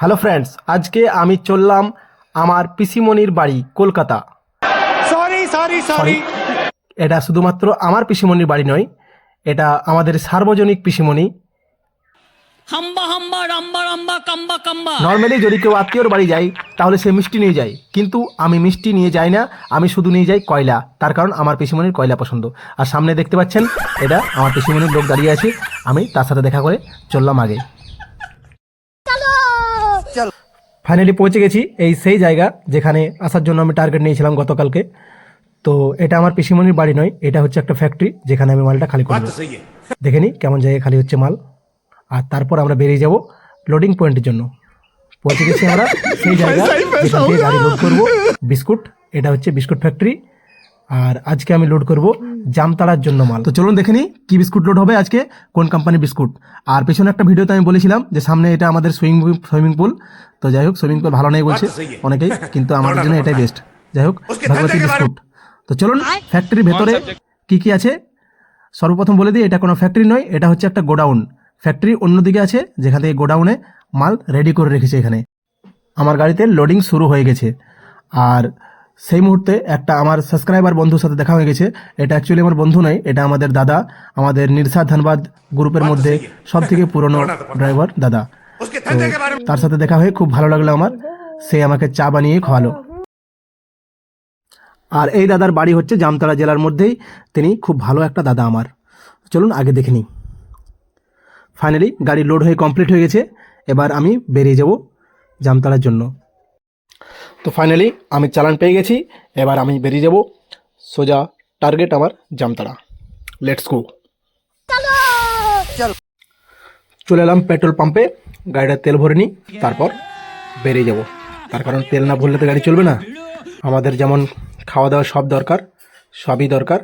Hello friends আজকে আমি চললাম আমার পিসিমণির বাড়ি কলকাতা। সরি সরি সরি এটা শুধুমাত্র আমার পিসিমণির বাড়ি নয় এটা আমাদের সার্বজনিক পিসিমণি। হাম্বা হাম্বা রাম্বা রাম্বা কাম্বা কাম্বা। নর্মালি যদি কেউ আত্মীয়র বাড়ি যায় তাহলে সে মিষ্টি নিয়ে যায়। কিন্তু আমি মিষ্টি নিয়ে যাই না আমি শুধু নিয়ে যাই কয়লা। তার কারণ আমার পিসিমণির কয়লা পছন্দ। আর সামনে দেখতে পাচ্ছেন এটা আমার পিসিমণির লোক দাঁড়িয়ে আছে। আমি তার সাথে দেখা করে চললাম আগে। ফাইনালি পৌঁছে গেছি এই সেই জায়গা যেখানে আসার জন্য আমি টার্গেট নিয়েছিলাম গতকালকে। তো এটা আমার পিসিমণির বাড়ি নয় এটা হচ্ছে একটা ফ্যাক্টরি যেখানে আমি মালটা খালি করব দেখে নিই কেমন জায়গায় খালি হচ্ছে মাল। আর তারপর আমরা বেরিয়ে যাব লোডিং পয়েন্টের জন্য। পৌঁছে গেছি আমরা সেই জায়গা যেখান থেকে গাড়ি লোড করব। বিস্কুট এটা হচ্ছে বিস্কুট ফ্যাক্টরি আর আজকে আমি লোড করব জামতাড়ার জন্য মাল। তো চলুন দেখে নিই কি বিস্কুট লোড হবে আজকে কোন কোম্পানির বিস্কুট। আর পেছনে একটা ভিডিওতে আমি বলেছিলাম যে সামনে এটা আমাদের সুইমিং সুইমিং পুল তো যাই হোক সুইমিং পুল ভালো নেই বলছে অনেকেই কিন্তু আমাদের জন্য এটাই বেস্ট যাই হোক ভগবতী বিস্কুট। তো চলুন ফ্যাক্টরির ভেতরে কি কি আছে? সর্বপ্রথম বলে দিই এটা কোনো ফ্যাক্টরি নয় এটা হচ্ছে একটা গোডাউন। ফ্যাক্টরি অন্যদিকে আছে যেখান থেকে গোডাউনে মাল রেডি করে রেখেছে এখানে। আমার গাড়িতে লোডিং শুরু হয়ে গেছে। আর সেই মুহূর্তে একটা আমার সাবস্ক্রাইবার বন্ধুর সাথে দেখা হয়ে গেছে। এটা অ্যাকচুয়ালি আমার বন্ধু নয় এটা আমাদের দাদা আমাদের নির্সা ধানবাদ গ্রুপের মধ্যে সব থেকে পুরনো ড্রাইভার দাদা। তার সাথে দেখা হয়ে খুব ভালো লাগল আমার। সে আমাকে চা বানিয়ে খাওয়ালো। আর এই দাদার বাড়ি হচ্ছে জামতলা জেলার মধ্যেই। তিনি খুব ভালো একটা দাদা আমার। চলুন আগে দেখে নিই। ফাইনালি গাড়ি লোড হয়ে কমপ্লিট হয়ে গেছে। এবার আমি বেরিয়ে যাব জামতলার জন্য। তো ফাইনালি আমি চালান পেয়ে গেছি এবার আমি বেরিয়ে যাব। সোজা টার্গেট আমার জামতলা লেটস গো চলে! এলাম পেট্রোল পাম্পে গাড়িটা তেল ভরে নিই তারপর বেরিয়ে যাব। তার কারণ তেল না ভরলে তো গাড়ি চলবে না। আমাদের যেমন খাওয়া দাওয়া সব দরকার সবই দরকার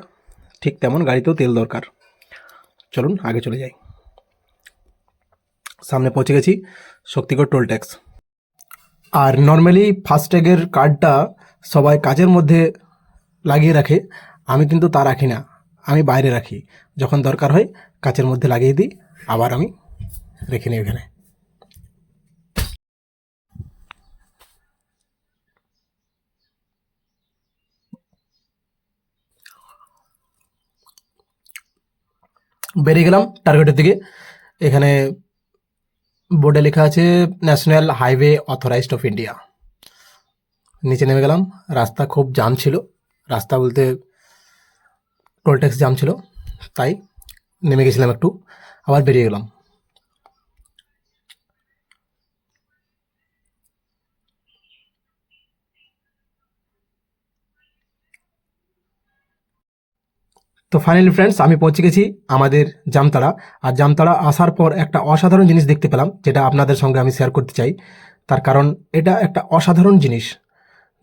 ঠিক তেমন গাড়িতেও তেল দরকার। চলুন আগে চলে যাই। সামনে পৌঁছে গেছি শক্তিগড় টোল ট্যাক্স আর নর্মালি ফাস্ট্যাগের কার্ডটা সবাই কাজের মধ্যে লাগিয়ে রাখে, আমি কিন্তু তা রাখি না, আমি বাইরে রাখি। যখন দরকার হয় কাচের মধ্যে লাগিয়ে দিই, আবার আমি রেখে নিই ওখানে। বেরিয়ে গেলাম টার্গেটের দিকে। এখানে বোর্ডে লেখা আছে national highway authorised of India নিচে নেমে গেলাম, রাস্তা খুব জাম ছিল। রাস্তা বলতে টোল ট্যাক্স জাম ছিল, তাই নেমে গেছিলাম একটু, আবার বেরিয়ে গেলাম। তো ফাইনালি ফ্রেন্ডস আমি পৌঁছে গেছি আমাদের জামতাড়া। আর জামতাড়া আসার পর একটা অসাধারণ জিনিস দেখতে পেলাম, যেটা আপনাদের সঙ্গে আমি শেয়ার করতে চাই। তার কারণ এটা একটা অসাধারণ জিনিস।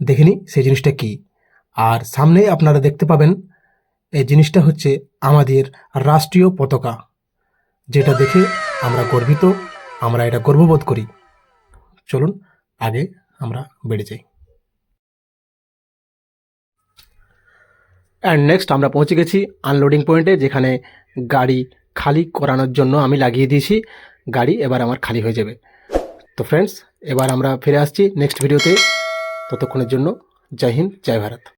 দেখিনি সেই জিনিসটা কি। আর সামনেই আপনারা দেখতে পাবেন, এই জিনিসটা হচ্ছে আমাদের রাষ্ট্রীয় পতাকা। যেটা দেখে আমরা গর্বিত, আমরা এটা গর্ববোধ করি। চলুন, আগে আমরা বেড়ে যাই। অ্যান্ড নেক্সট আমরা পৌঁছে গেছি আনলোডিং পয়েন্টে যেখানে গাড়ি খালি করানোর জন্য আমি লাগিয়ে দিয়েছি। গাড়ি এবার আমার খালি হয়ে যাবে। তো ফ্রেন্ডস এবার আমরা ফিরে আসছি নেক্সট ভিডিওতে ততক্ষণের জন্য জয় হিন্দ, জয় ভারত।